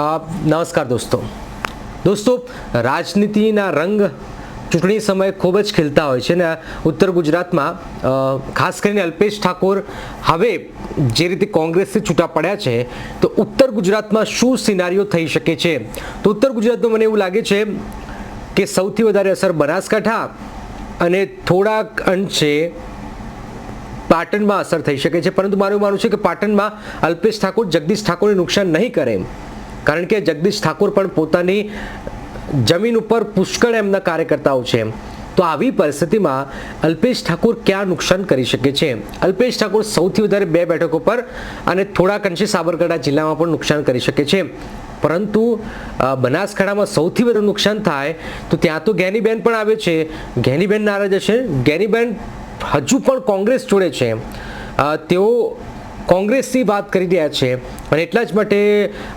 નમસ્કાર દોસ્તો. દોસ્તો, રાજનીતિના રંગ ચૂંટણી સમયે ખૂબ જ ખીલતા હોય છે ને ઉત્તર ગુજરાતમાં ખાસ કરીને અલ્પેશ ઠાકોર હવે જે રીતે કોંગ્રેસથી છૂટા પડ્યા છે, તો ઉત્તર ગુજરાતમાં શું સિનારીઓ થઈ શકે છે? તો ઉત્તર ગુજરાતમાં મને એવું લાગે છે કે સૌથી વધારે અસર બનાસકાંઠા અને થોડાક અંશે પાટણમાં અસર થઈ શકે છે. પરંતુ મારું માનવું છે કે પાટણમાં અલ્પેશ ઠાકોર, જગદીશ ઠાકોરને નુકસાન નહીં કરે કારણ કે જગદીશ ઠાકોર પણ પોતાની જમીન ઉપર પુષ્કળ એમના કાર્યકર્તાઓ છે. તો આવી પરિસ્થિતિમાં અલ્પેશ ઠાકોર ક્યાં નુકસાન કરી શકે છે? અલ્પેશ ઠાકોર સૌથી વધારે બે બેઠકો પર અને થોડાક અંશે સાબરકાંઠા જિલ્લામાં પણ નુકસાન કરી શકે છે. પરંતુ બનાસકાંઠામાં સૌથી વધુ નુકસાન થાય તો ત્યાં તો ગેનીબેન પણ આવે છે. ગેનીબેન નારાજ હશે. ગેનીબેન હજુ પણ કોંગ્રેસ જોડે છે. તેઓ કોંગ્રેસની વાત કરી રહ્યા છે અને એટલા જ માટે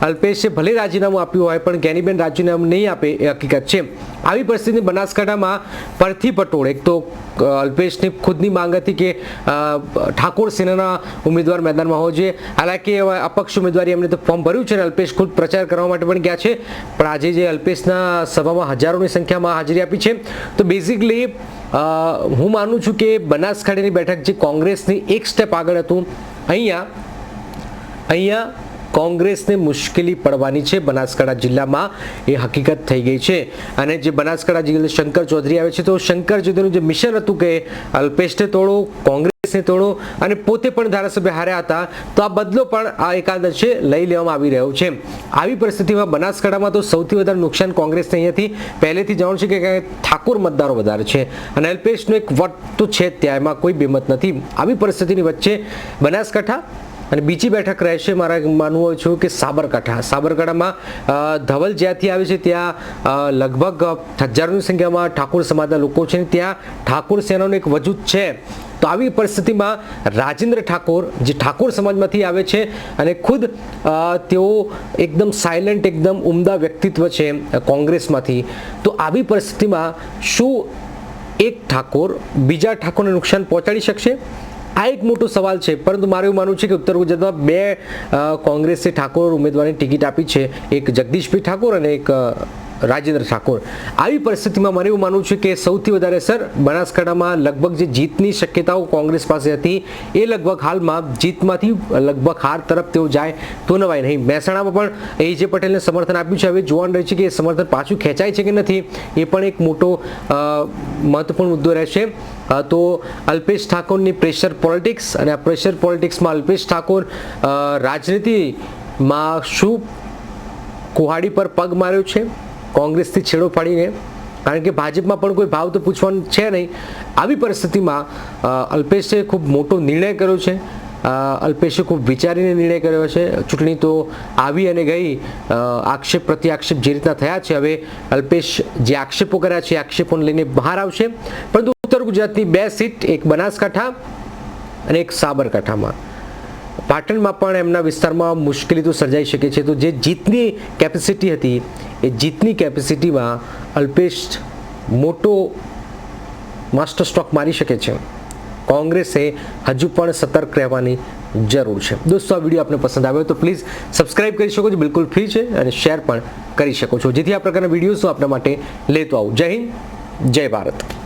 અલ્પેશે ભલે રાજીનામું આપ્યું હોય, પણ જ્ઞાનીબેન રાજીનામું નહીં આપે એ હકીકત છે. આવી પરિસ્થિતિ બનાસકાંઠામાં પરથી પટોળ. એક તો અલ્પેશની ખુદની માંગ હતી કે ઠાકોર સેનાના ઉમેદવાર મેદાનમાં હોવો જોઈએ. હાલાકી અપક્ષ ઉમેદવારી એમને તો ફોર્મ ભર્યું છે અને અલ્પેશ ખુદ પ્રચાર કરવા માટે પણ ગયા છે. પણ આજે જે અલ્પેશના સભામાં હજારોની સંખ્યામાં હાજરી આપી છે, તો બેઝિકલી હું માનું છું કે બનાસકાંઠાની બેઠક જે કોંગ્રેસની એક સ્ટેપ આગળ હતું અહીંયા અહીંયા કોંગ્રેસને મુશ્કેલી પડવાની છે. બનાસકાંઠા જિલ્લામાં એ હકીકત થઈ ગઈ છે. અને જે બનાસકાંઠા જિલ્લા શંકર ચૌધરી આવે છે, તો શંકર ચૌધરીનું જે મિશન હતું કે અલ્પેશને તોડો કોંગ્રેસને તોડો અને પોતે પણ ધારાસભ્ય હાર્યા હતા. તો આ બદલો પણ આ એકાદશે લઈ લેવામાં આવી રહ્યો છે. આવી પરિસ્થિતિમાં બનાસકાંઠામાં તો સૌથી વધારે નુકસાન કોંગ્રેસને અહીંયાથી પહેલેથી જાણું છે કે ઠાકોર મતદારો વધારે છે. અને અલ્પેશનો એક વટ તો છે ત્યાં, એમાં કોઈ બેમત નથી. આવી પરિસ્થિતિની વચ્ચે બનાસકાંઠા અને બીજી બેઠક રહેશે મારા માનવું છું કે સાબરકાંઠા. સાબરકાંઠામાં ધવલ જ્યાંથી આવે છે ત્યાં લગભગ હજારોની સંખ્યામાં ઠાકોર સમાજના લોકો છે ત્યાં ઠાકોર સેનાનું એક વજૂદ છે. તો આવી પરિસ્થિતિમાં રાજેન્દ્ર ઠાકોર, જે ઠાકોર સમાજમાંથી આવે છે અને ખુદ તેઓ એકદમ સાયલન્ટ એકદમ ઉમદા વ્યક્તિત્વ છે કોંગ્રેસમાંથી. તો આવી પરિસ્થિતિમાં શું એક ઠાકોર બીજા ઠાકોરને નુકસાન પહોંચાડી શકશે? આ એક મોટો સવાલ છે, પરંતુ મારું એવું માનવું છે કે ઉત્તર ગુજરાતમાં બે કોંગ્રેસે ઠાકોર ઉમેદવારની ટિકિટ આપી છે. એક જગદીશભાઈ ઠાકોર અને એક રાજેન્દ્ર ઠાકોર. આવી પરિસ્થિતિમાં મારે એવું માનવું છે કે સૌથી વધારે, સર, બનાસકાંઠામાં લગભગ જે જીતની શક્યતાઓ કોંગ્રેસ પાસે હતી, એ લગભગ હાલમાં જીતમાંથી લગભગ હાર તરફ તેઓ જાય તો નવાય નહીં. મહેસાણામાં પણ એ જે પટેલને સમર્થન આપ્યું છે, હવે જોવાનું રહે છે કે એ સમર્થન પાછું ખેંચાય છે કે નથી, એ પણ એક મોટો મહત્વપૂર્ણ મુદ્દો રહેશે. તો અલ્પેશ ઠાકોરની પ્રેશર પોલિટિક્સ અને આ પ્રેશર પોલિટિક્સમાં અલ્પેશ ઠાકોર રાજનીતિમાં શું કુહાડી પર પગ માર્યો છે? કોંગ્રેસથી છેડો પાડીને, કારણ કે ભાજપમાં પણ કોઈ ભાવ તો પૂછવાનું છે નહીં. આવી પરિસ્થિતિમાં અલ્પેશે ખૂબ મોટો નિર્ણય કર્યો છે. અલ્પેશે ખૂબ વિચારીને નિર્ણય કર્યો છે. ચૂંટણી તો આવી અને ગઈ. આક્ષેપ પ્રતિ આક્ષેપ જે રીતના થયા છે, હવે અલ્પેશ જે આક્ષેપો કર્યા છે આક્ષેપોને લઈને બહાર આવશે. પરંતુ ઉત્તર ગુજરાતની બે સીટ, એક બનાસકાંઠા અને એક સાબરકાંઠામાં. પાટણમાં પણ એમના વિસ્તારમાં મુશ્કેલી તો સર્જાઈ શકે છે. તો જે જીતની કેપેસિટી હતી, એ જીતની કેપેસિટીમાં અલ્પેશ મોટો માસ્ટર સ્ટ્રોક મારી શકે છે. કોંગ્રેસે હજુ પણ સતર્ક રહેવાની જરૂર છે. દોસ્તો, આ વીડિયો આપને પસંદ આવ્યો તો પ્લીઝ સબસ્ક્રાઇબ કરી શકો છો. બિલકુલ ફ્રી છે અને શેર પણ કરી શકો છો. જેથી આ પ્રકારના વિડીયોઝ આપણા માટે લેતો આવું. જય હિન્દ, જય ભારત.